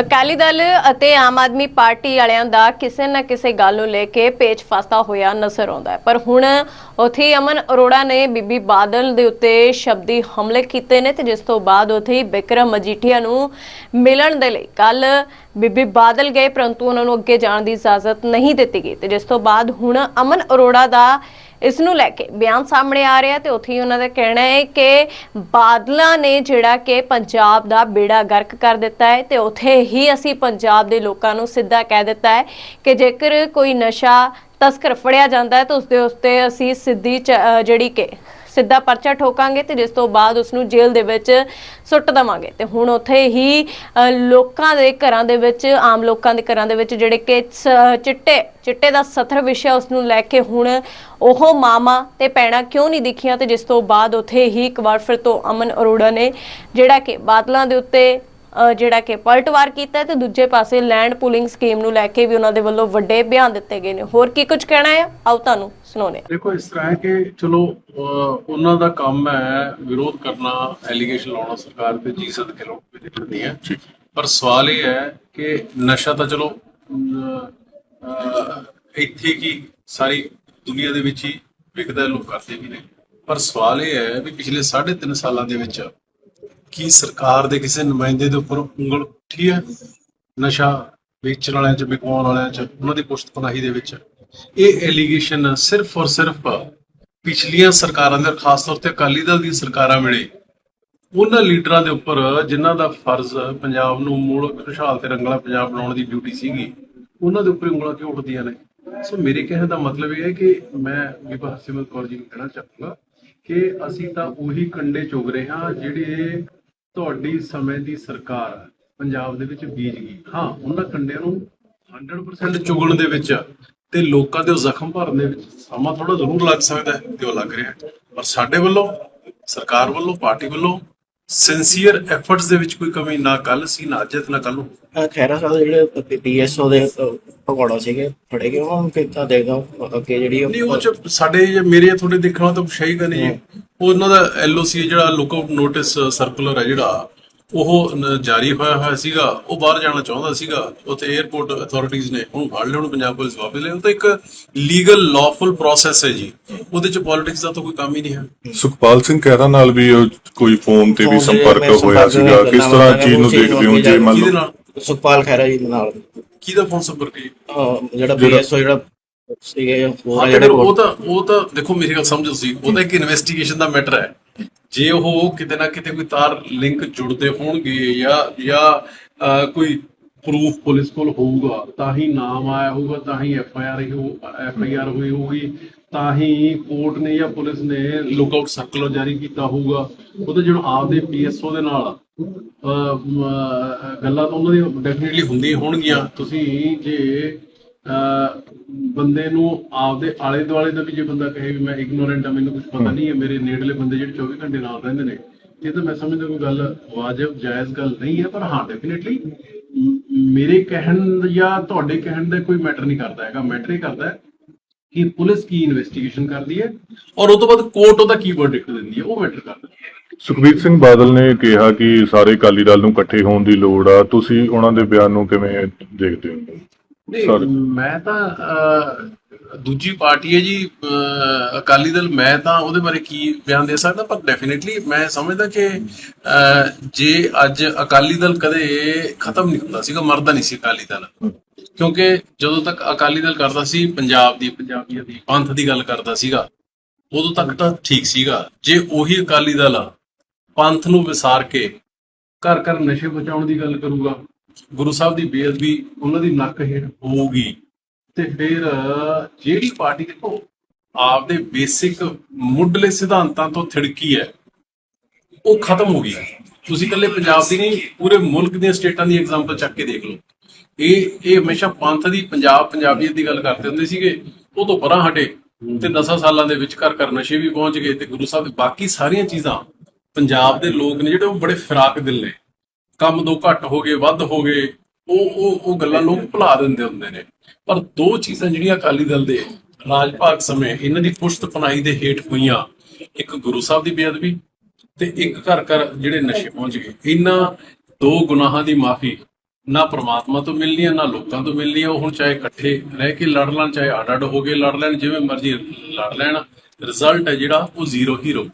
ਅਕਾਲੀ ਦਲ ਅਤੇ ਆਮ ਆਦਮੀ ਪਾਰਟੀ ਵਾਲਿਆਂ ਦਾ ਕਿਸੇ ਨਾ ਕਿਸੇ ਗੱਲ ਨੂੰ ਲੈ ਕੇ ਪੇਚ ਫਸਦਾ ਹੋਇਆ ਨਜ਼ਰ ਆਉਂਦਾ ਹੈ। ਪਰ ਹੁਣ ਉੱਥੇ ਅਮਨ ਅਰੋੜਾ ਨੇ ਬੀਬੀ ਬਾਦਲ ਦੇ ਉੱਤੇ ਸ਼ਬਦੀ ਹਮਲੇ ਕੀਤੇ ਨੇ ਤੇ ਜਿਸ ਤੋਂ ਬਾਅਦ ਉੱਥੇ ਬਿਕਰਮ ਮਜੀਠੀਆ ਨੂੰ ਮਿਲਣ ਦੇ ਲਈ ਕੱਲ ਬੀਬੀ ਬਾਦਲ ਗਏ, ਪਰੰਤੂ ਉਹਨਾਂ ਨੂੰ ਅੱਗੇ ਜਾਣ ਦੀ ਇਜਾਜ਼ਤ ਨਹੀਂ ਦਿੱਤੀ ਗਈ ਤੇ ਜਿਸ ਤੋਂ ਬਾਅਦ ਹੁਣ ਅਮਨ ਅਰੋੜਾ ਦਾ ਇਸ ਨੂੰ ਲੈ ਕੇ ਬਿਆਨ ਸਾਹਮਣੇ ਆ ਰਿਹਾ ਤੇ ਉੱਥੇ ਹੀ ਉਹਨਾਂ ਦਾ ਕਹਿਣਾ ਹੈ ਕਿ ਬਾਦਲਾਂ ਨੇ ਜਿਹੜਾ ਕਿ ਪੰਜਾਬ ਦਾ ਬੇੜਾ ਗਰਕ ਕਰ ਦਿੱਤਾ ਹੈ ਤੇ ਉੱਥੇ ਹੀ ਅਸੀਂ ਪੰਜਾਬ ਦੇ ਲੋਕਾਂ ਨੂੰ ਸਿੱਧਾ ਕਹਿ ਦਿੱਤਾ ਹੈ ਕਿ ਜੇਕਰ ਕੋਈ ਨਸ਼ਾ ਤਸਕਰ ਫੜਿਆ ਜਾਂਦਾ ਹੈ, ਤਾਂ ਉਸ ਦੇ ਉੱਤੇ ਅਸੀਂ ਸਿੱਧੀ ਚ- ਜਿਹੜੀ ਕਿ ਸਿੱਧਾ ਪਰਚਾ ਠੋਕਾਂਗੇ ਤੇ ਜਿਸ ਤੋਂ ਬਾਅਦ ਉਸ ਨੂੰ ਜੇਲ੍ਹ ਦੇ ਵਿੱਚ ਸੁੱਟ ਦਵਾਂਗੇ। ਤੇ ਹੁਣ ਉੱਥੇ ਹੀ ਲੋਕਾਂ ਦੇ ਘਰਾਂ ਦੇ ਵਿੱਚ, ਆਮ ਲੋਕਾਂ ਦੇ ਘਰਾਂ ਦੇ ਵਿੱਚ ਜਿਹੜੇ ਕਿ ਸ- ਚਿੱਟੇ ਚਿੱਟੇ ਦਾ ਸਥਰ ਵਿਸ਼ਾ ਉਸ ਨੂੰ ਲੈ ਕੇ ਹੁਣ ਉਹ ਮਾਮਾ ਤੇ ਪੈਣਾ ਕਿਉਂ ਨਹੀਂ ਦਿਖੀਆਂ? ਤੇ ਜਿਸ ਤੋਂ ਬਾਅਦ ਉੱਥੇ ਹੀ ਇੱਕ ਵਾਰ ਫਿਰ ਤੋਂ ਅਮਨ ਅਰੋੜਾ ਨੇ ਜਿਹੜਾ ਕਿ ਬਾਦਲਾਂ ਦੇ ਉੱਤੇ ਜਿਹੜਾ ਕਿ ਪਲਟਵਾਰ ਕੀਤਾ ਤੇ ਦੂਜੇ ਪਾਸੇ ਲੈਂਡ ਪੂਲਿੰਗ ਸਕੀਮ ਨੂੰ ਲੈ ਕੇ ਵੀ ਉਹਨਾਂ ਦੇ ਵੱਲੋਂ ਵੱਡੇ ਬਿਆਨ ਦਿੱਤੇ ਗਏ ਨੇ। ਹੋਰ ਕੀ ਕੁਝ ਕਹਿਣਾ ਹੈ? ਆਓ ਤੁਹਾਨੂੰ ਸੁਣਾਉਂਦੇ ਹਾਂ। ਦੇਖੋ ਇਸ ਤਰ੍ਹਾਂ ਹੈ ਕਿ ਚਲੋ ਉਹਨਾਂ ਦਾ ਕੰਮ ਹੈ ਵਿਰੋਧ ਕਰਨਾ ਐਲੀਗੇਸ਼ਨ ਲਾਉਣਾ ਸਰਕਾਰ ਤੇ ਜੀ ਸਦਕੇ ਲੋਕ ਵੀ ਨਿਕਲਦੀ ਹੈ ਪਰ ਸਵਾਲ ਇਹ ਹੈ ਕਿ ਨਸ਼ਾ ਤਾਂ ਚਲੋ ਇੱਥੇ ਕੀ ਸਾਰੀ ਦੁਨੀਆ ਦੇ ਵਿੱਚ ਹੀ ਵਿਕਦਾ ਲੋਕ ਕਰਦੇ ਵੀ ਨੇ। ਪਰ ਸਵਾਲ ਇਹ ਹੈ ਵੀ ਪਿਛਲੇ 3.5 ਸਾਲਾਂ ਦੇ ਵਿੱਚ ਕੀ ਸਰਕਾਰ ਦੇ ਕਿਸੇ ਨੁਮਾਇੰਦੇ ਦੇ ਉੱਪਰ ਉਂਗਲ ਉੱਠੀ ਹੈ ਨਸ਼ਾ ਵੇਚਣ ਵਾਲਿਆਂ ਚ, ਵਿਕਵਾਉਣ ਵਾਲਿਆਂ ਚ, ਉਹਨਾਂ ਦੀ ਪੁਸ਼ਤ ਦੇ ਵਿੱਚ? ਇਹ ਐਲੀਗੇਸ਼ਨ ਸਿਰਫ ਔਰ ਸਿਰਫ ਪਿਛਲੀਆਂ ਸਰਕਾਰਾਂ ਦੇ, ਖਾਸ ਤੌਰ ਤੇ ਅਕਾਲੀ ਦਲ ਦੀ ਸਰਕਾਰਾਂ ਵੇਲੇ। ਉਹਨਾਂ ਲੀਡਰਾਂ ਦੇ ਉੱਪਰ ਜਿਨ੍ਹਾਂ ਦਾ ਫਰਜ਼ ਪੰਜਾਬ ਨੂੰ ਮੂਲ ਖੁਸ਼ਹਾਲ ਤੇ ਰੰਗਲਾ ਪੰਜਾਬ ਬਣਾਉਣ ਦੀ ਡਿਊਟੀ ਸੀਗੀ, ਉਹਨਾਂ ਦੇ ਉੱਪਰ ਉਂਗਲਾਂ ਕਿਉਂ ਉੱਠਦੀਆਂ ਨੇ? ਸੋ ਮੇਰੇ ਕਹਿਣ ਦਾ ਮਤਲਬ ਇਹ ਹੈ ਕਿ ਮੈਂ ਵਿਭਾ ਸਿਮਲ ਕੌਰ ਜੀ ਨੂੰ ਕਹਿਣਾ ਚਾਹੂੰਗਾ ਕਿ ਅਸੀਂ ਤਾਂ ਉਹੀ ਕੰਡੇ ਚੁਗ ਰਹੇ ਹਾਂ ਜਿਹੜੇ ਤੁਹਾਡੀ ਸਮੇਂ ਦੀ ਸਰਕਾਰ ਪੰਜਾਬ ਦੇ ਵਿੱਚ ਬੀਜ ਗਈ। ਹਾਂ, ਉਹਨਾਂ ਕੰਡਿਆਂ ਨੂੰ 100% ਚੁਗਣ ਦੇ ਵਿੱਚ ਤੇ ਲੋਕਾਂ ਦੇ ਜ਼ਖਮ ਭਰਨ ਦੇ ਵਿੱਚ ਸਮਾਂ ਥੋੜਾ ਜ਼ਰੂਰ ਲੱਗ ਸਕਦਾ ਹੈ ਤੇ ਉਹ ਲੱਗ ਰਿਹਾ ਪਰ ਸਾਡੇ ਵੱਲੋਂ, ਸਰਕਾਰ ਵੱਲੋਂ, ਪਾਰਟੀ ਵੱਲੋਂ ਸਿੰਸੀਅਰ ਐਫਰਟਸ ਦੇ ਵਿੱਚ ਕੋਈ ਕਮੀ ਨਾ ਕੱਲ ਸੀ ਨਾ ਅੱਜ ਤੇ ਨਾ ਕੱਲ ਨੂੰ? ਖਹਿਰਾ ਸਾਹਿਬ ਦੇ ਜਿਹੜੇ ਪੀਐਸਓ ਦੇ ਭਗੌੜਾ ਸੀਗੇ ਫੜੇ ਗਏ ਉਹਨਾਂ ਨੂੰ ਦੇਖਦਾ ਹੋ? ਅੱਗੇ ਜਿਹੜੀ ਨਹੀਂ ਉਹ ਚ ਸਾਡੇ ਜੇ ਮੇਰੇ ਤੁਹਾਡੇ ਦੇਖਣਾ ਤਾਂ ਸ਼ਹੀ ਗੱਲ ਨਹੀਂ ਉਹਨਾਂ ਦਾ ਐਲਓਸੀ ਜਿਹੜਾ ਲੁੱਕ ਆਊਟ ਨੋਟਿਸ ਸਰਕੂਲਰ ਹੈ ਜਿਹੜਾ। ਉਹ ਜਾਰੀ ਹੋਇਆ ਹੋਇਆ ਸੀਗਾ ਉਹ ਬਾਹਰ ਜਾਣਾ ਚਾਹੁੰਦਾ ਸੀਗਾ ਉੱਥੇ 에어ਪੋਰਟ ਅਥਾਰਟੀਆਂ ਨੇ ਉਹਨੂੰ ਫੜ ਲਿਆ ਉਹਨੂੰ ਪੰਜਾਬ ਪੁਲਿਸ ਵਾਪਸ ਲੈ ਉਹ ਤਾਂ ਇੱਕ ਲੀਗਲ ਲਾਫੁਲ ਪ੍ਰੋਸੈਸ ਹੈ ਜੀ। ਉਹਦੇ ਚ ਪੋਲਿਟਿਕਸ ਦਾ ਤਾਂ ਕੋਈ ਕੰਮ ਹੀ ਨਹੀਂ ਹੈ। ਸੁਖਪਾਲ ਸਿੰਘ ਖਹਿਰਾ ਨਾਲ ਵੀ ਕੋਈ ਫੋਨ ਤੇ ਵੀ ਸੰਪਰਕ ਹੋਇਆ ਸੀਗਾ। ਕਿਸ ਤਰ੍ਹਾਂ ਚੀਜ਼ ਨੂੰ ਦੇਖਦੇ ਹੋ? ਜੇ ਮੰਨ ਲਓ ਸੁਖਪਾਲ ਖਹਿਰਾ ਜੀ ਦੇ ਨਾਲ। ਕਿਹਦਾ ਫੋਨ ਸੰਪਰਕ ਹੈ ਜਿਹੜਾ ਪੀਐਸਓ ਜਿਹੜਾ ਸੀਗੇ ਜਿਹੜੇ ਉਹ ਤਾਂ ਉਹ ਤਾਂ ਦੇਖੋ ਮੇਰੀ ਗੱਲ ਸਮਝੋ ਸੀ ਉਹ ਤਾਂ ਇੱਕ ਇਨਵੈਸਟੀਗੇਸ਼ਨ ਦਾ ਮੈਟਰ ਹੈ। ਜੇ ਉਹ ਕਿਤੇ ਨਾ ਕਿਤੇ ਕੋਈ ਤਾਰ ਲਿੰਕ ਜੁੜਦੇ ਹੋਣਗੇ ਜਾਂ ਜਾਂ ਕੋਈ ਪ੍ਰੂਫ ਪੁਲਿਸ ਕੋਲ ਹੋਊਗਾ, ਤਾਂ ਹੀ ਨਾਮ ਆਇਆ ਹੋਊਗਾ, ਤਾਂ ਹੀ F I R F I R ਹੋਈ ਹੋਊਗੀ, ਤਾਂ ਹੀ ਕੋਰਟ ਨੇ ਜਾਂ ਪੁਲਿਸ ਨੇ ਲੁੱਕ ਸਰਕੂਲਰ ਜਾਰੀ ਕੀਤਾ ਹੋਊਗਾ। ਉਹ ਤਾਂ ਜਿਹੜਾ ਆਪਦੇ ਪੀਐਸਓ ਦੇ ਨਾਲ ਗੱਲਾਂ ਤਾਂ ਉਹਨਾਂ ਦੀਆਂ ਡੈਫੀਨਿਟਲੀ ਹੁੰਦੀਆਂ ਹੋਣਗੀਆਂ। ਤੁਸੀਂ ਜੇ ਬੰਦੇ ਨੂੰ ਆਪਦੇ ਆਲੇ ਦੁਆਲੇ ਦਾ ਵੀ ਜੇ ਬੰਦਾ ਕਹੇ ਵੀ ਮੈਂ ਇਗਨੋਰੈਂਟ ਆ ਮੈਨੂੰ ਕੁਝ ਪਤਾ ਨਹੀਂ ਹੈ ਮੇਰੇ ਨੇੜਲੇ ਬੰਦੇ ਜਿਹੜੇ 24 ਘੰਟੇ ਨਾਲ ਰਹਿੰਦੇ ਨੇ ਇਹ ਤਾਂ ਮੈਂ ਸਮਝਦਾ ਕੋਈ ਗੱਲ ਵਾਜਬ ਜਾਇਜ਼ ਗੱਲ ਨਹੀਂ ਹੈ ਪਰ ਹਾਂ ਡੈਫੀਨਿਟਲੀ ਮੇਰੇ ਕਹਿਣ ਜਾਂ ਤੁਹਾਡੇ ਕਹਿਣ ਦਾ ਕੋਈ ਮੈਟਰ ਨਹੀਂ ਕਰਦਾ ਹੈਗਾ। ਮੈਟਰ ਇਹ ਕਰਦਾ ਹੈ ਕਿ ਪੁਲਿਸ ਕੀ ਇਨਵੈਸਟੀਗੇਸ਼ਨ ਕਰਦੀ ਹੈ ਔਰ ਉਸ ਤੋਂ ਬਾਅਦ ਕੋਰਟ ਉਹਦਾ ਕੀ ਵਰਡਿਕਟ ਦਿੰਦੀ ਹੈ ਉਹ ਮੈਟਰ ਕਰਦਾ ਹੈ। ਸੁਖਬੀਰ ਸਿੰਘ ਬਾਦਲ ਨੇ ਕਿਹਾ ਕਿ ਸਾਰੇ ਅਕਾਲੀ ਦਲ ਨੂੰ ਇਕੱਠੇ ਹੋਣ ਦੀ ਲੋੜ ਆ। ਤੁਸੀਂ ਉਹਨਾਂ ਦੇ ਬਿਆਨ ਨੂੰ ਕਿਵੇਂ ਦੇਖਦੇ ਹੋ? ਨਹੀਂ. ਮੈਂ ਤਾਂ ਦੂਜੀ ਪਾਰਟੀ ਹੈ ਜੀ ਅਕਾਲੀ ਦਲ। ਮੈਂ ਤਾਂ ਉਹਦੇ ਬਾਰੇ ਕੀ ਬਿਆਨ ਦੇ ਸਕਦਾ? ਪਰ ਡੈਫੀਨਿਟਲੀ ਮੈਂ ਸਮਝਦਾ ਕਿ ਜੇ ਅੱਜ ਅਕਾਲੀ ਦਲ ਕਦੇ ਖਤਮ ਨਹੀਂ ਹੁੰਦਾ ਸੀਗਾ ਮਰਦਾ ਨਹੀਂ ਸੀ ਅਕਾਲੀ ਦਲ। ਕਿਉਂਕਿ ਜਦੋਂ ਤੱਕ ਅਕਾਲੀ ਦਲ ਕਰਦਾ ਸੀ ਪੰਜਾਬ ਦੀ ਪੰਜਾਬੀਅਤ ਦੀ ਪੰਥ ਦੀ ਗੱਲ ਕਰਦਾ ਸੀਗਾ ਉਦੋਂ ਤੱਕ ਤਾਂ ਠੀਕ ਸੀਗਾ। ਜੇ ਉਹੀ ਅਕਾਲੀ ਦਲ ਪੰਥ ਨੂੰ ਵਿਸਾਰ ਕੇ ਘਰ ਘਰ ਨਸ਼ੇ ਬਚਾਉਣ ਦੀ ਗੱਲ ਕਰੂਗਾ ਗੁਰੂ ਸਾਹਿਬ ਦੀ ਬੇਅਦਬੀ ਉਹਨਾਂ ਦੀ ਨੱਕ ਹੇਠ ਹੋਊਗੀ ਤੇ ਫਿਰ ਜਿਹੜੀ ਪਾਰਟੀ ਦੇਖੋ, ਆਪਦੇ ਬੇਸਿਕ ਮੁੱਢਲੇ ਸਿਧਾਂਤਾਂ ਤੋਂ ਥਿੜਕੀ ਹੈ, ਉਹ ਖਤਮ ਹੋ ਗਈ। ਤੁਸੀਂ ਇਕੱਲੇ ਪੰਜਾਬ ਦੀ ਨਹੀਂ, ਪੂਰੇ ਮੁਲਕ ਦੀਆਂ ਸਟੇਟਾਂ ਦੀ ਐਗਜ਼ਾਮਪਲ ਚੱਕ ਕੇ ਦੇਖ ਲਓ। ਇਹ ਇਹ ਹਮੇਸ਼ਾ ਪੰਥ ਦੀ, ਪੰਜਾਬ ਪੰਜਾਬੀਅਤ ਦੀ ਗੱਲ ਕਰਦੇ ਹੁੰਦੇ ਸੀਗੇ, ਉਹ ਤੋਂ ਪਰਾਂ ਹਟੇ ਤੇ 10 ਸਾਲਾਂ ਦੇ ਵਿੱਚ ਘਰ ਘਰ ਨਸ਼ੇ ਵੀ ਪਹੁੰਚ ਗਏ ਤੇ ਗੁਰੂ ਸਾਹਿਬ ਦੇ ਬਾਕੀ ਸਾਰੀਆਂ ਚੀਜ਼ਾਂ ਪੰਜਾਬ ਦੇ ਲੋਕ ਨੇ ਜਿਹੜੇ ਉਹ ਬੜੇ ਫਿਰਾਕ ਦਿਲ ਨੇ। ਕੰਮ ਦੋ ਘੱਟ ਹੋ ਗਏ, ਵੱਧ ਹੋ ਗਏ, ਉਹ ਉਹ ਉਹ ਗੱਲਾਂ ਲੋਕ ਭੁਲਾ ਦਿੰਦੇ ਹੁੰਦੇ ਨੇ। ਪਰ ਦੋ ਚੀਜ਼ਾਂ ਜਿਹੜੀਆਂ ਅਕਾਲੀ ਦਲ ਦੇ ਰਾਜ ਭਾਗ ਸਮੇਂ ਇਹਨਾਂ ਦੀ ਪੁਸ਼ਤ ਪਨਾਈ ਦੇ ਹੇਠ ਹੋਈਆਂ, ਇੱਕ ਗੁਰੂ ਸਾਹਿਬ ਦੀ ਬੇਅਦਬੀ ਤੇ ਇੱਕ ਘਰ ਘਰ ਜਿਹੜੇ ਨਸ਼ੇ ਪਹੁੰਚ ਗਏ। ਇਹਨਾਂ ਦੋ ਗੁਨਾਹਾਂ ਦੀ ਮਾਫੀ ਨਾ ਪ੍ਰਮਾਤਮਾ ਤੋਂ ਮਿਲਣੀ ਹੈ ਨਾ ਲੋਕਾਂ ਤੋਂ ਮਿਲਣੀ ਹੈ ਉਹ ਹੁਣ ਚਾਹੇ ਇਕੱਠੇ ਰਹਿ ਕੇ ਲੜ ਲੈਣ, ਚਾਹੇ ਅੱਡ ਅੱਡ ਹੋ ਕੇ ਲੜ ਲੈਣ, ਜਿਵੇਂ ਮਰਜ਼ੀ ਲੜ ਲੈਣ ਰਿਜ਼ਲਟ ਹੈ ਜਿਹੜਾ, ਉਹ ਜ਼ੀਰੋ ਹੀਰੋ।